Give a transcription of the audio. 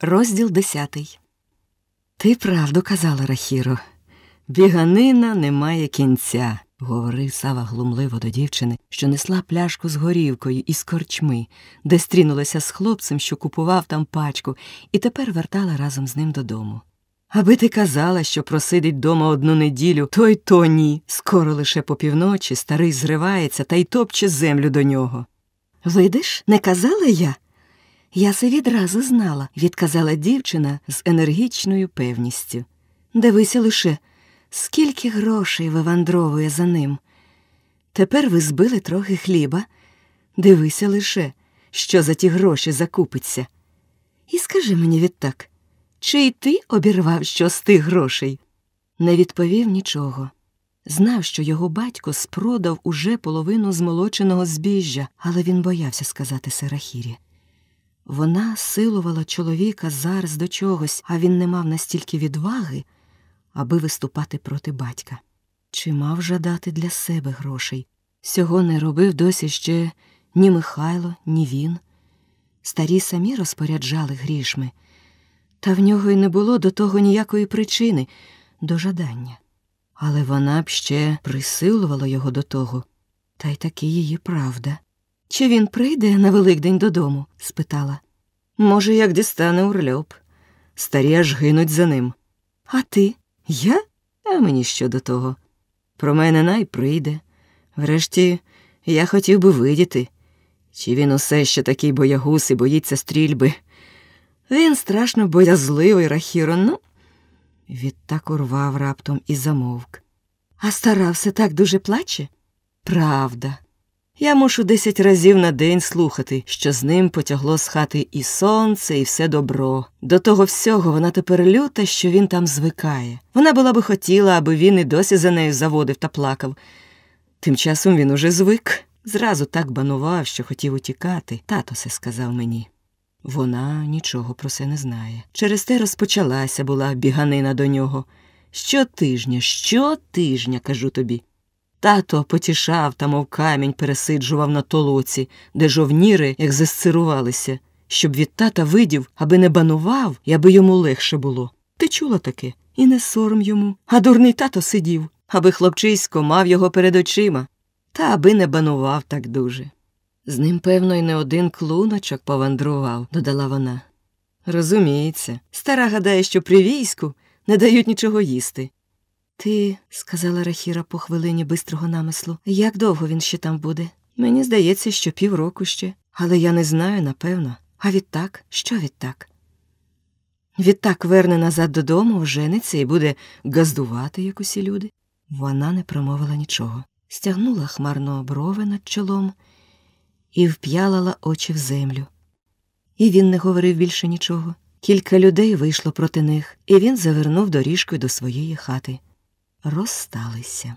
Розділ десятий. Ти правду казала, Рахіро. Біганина не має кінця, говорив Сава глумливо до дівчини, що несла пляшку з горівкою із корчми, де стрінулася з хлопцем, що купував там пачку, і тепер вертала разом з ним додому. Аби ти казала, що просидить дома одну неділю, то й то ні. Скоро лише по півночі старий зривається та й топче землю до нього. Видиш, не казала я? Я се відразу знала, відказала дівчина з енергічною певністю. Дивися лише, скільки грошей вивандровує за ним. Тепер ви збили трохи хліба. Дивися лише, що за ті гроші закупиться. І скажи мені відтак, чи й ти обірвав що з тих грошей? Не відповів нічого. Знав, що його батько спродав уже половину змолоченого збіжжя, але він боявся сказати Серахірі. Вона силувала чоловіка зараз до чогось, а він не мав настільки відваги, аби виступати проти батька. Чи мав жадати для себе грошей? Сього не робив досі ще ні Михайло, ні він. Старі самі розпоряджали грішми, та в нього й не було до того ніякої причини, до жадання. Але вона б ще присилувала його до того, та й таки її правда. Чи він прийде на Великдень додому? спитала. Може, як дістане урльоп. Старі аж гинуть за ним. А ти? Я? А мені що до того? Про мене най прийде. Врешті, я хотів би видіти, чи він усе ще такий боягуз і боїться стрільби. Він страшно боязливий, Рахіро, ну. Відтак урвав раптом і замовк. А стара все так дуже плаче? Правда. Я мушу десять разів на день слухати, що з ним потягло з хати і сонце, і все добро. До того всього вона тепер люта, що він там звикає. Вона була би хотіла, аби він і досі за нею заводив та плакав. Тим часом він уже звик. Зразу так банував, що хотів утікати. Тато се сказав мені. Вона нічого про це не знає. Через те розпочалася була біганина до нього. Щотижня, щотижня, кажу тобі. Тато потішав та, мов камінь, пересиджував на толоці, де жовніри, як засцирувалися, щоб від тата видів, аби не банував і аби йому легше було. Ти чула таке? І не сором йому. А дурний тато сидів, аби хлопчисько мав його перед очима, та аби не банував так дуже. З ним, певно, й не один клуночок повандрував, додала вона. Розуміється, стара гадає, що при війську не дають нічого їсти. Ти, сказала Рахіра по хвилині бистрого намислу, як довго він ще там буде? Мені здається, що півроку ще, але я не знаю, напевно. А відтак, що відтак? Відтак верне назад додому, ожениться і буде газдувати, як усі люди. Вона не промовила нічого, стягнула хмарно брови над чолом і вп'ялала очі в землю. І він не говорив більше нічого. Кілька людей вийшло проти них, і він завернув доріжкою до своєї хати. Розсталися.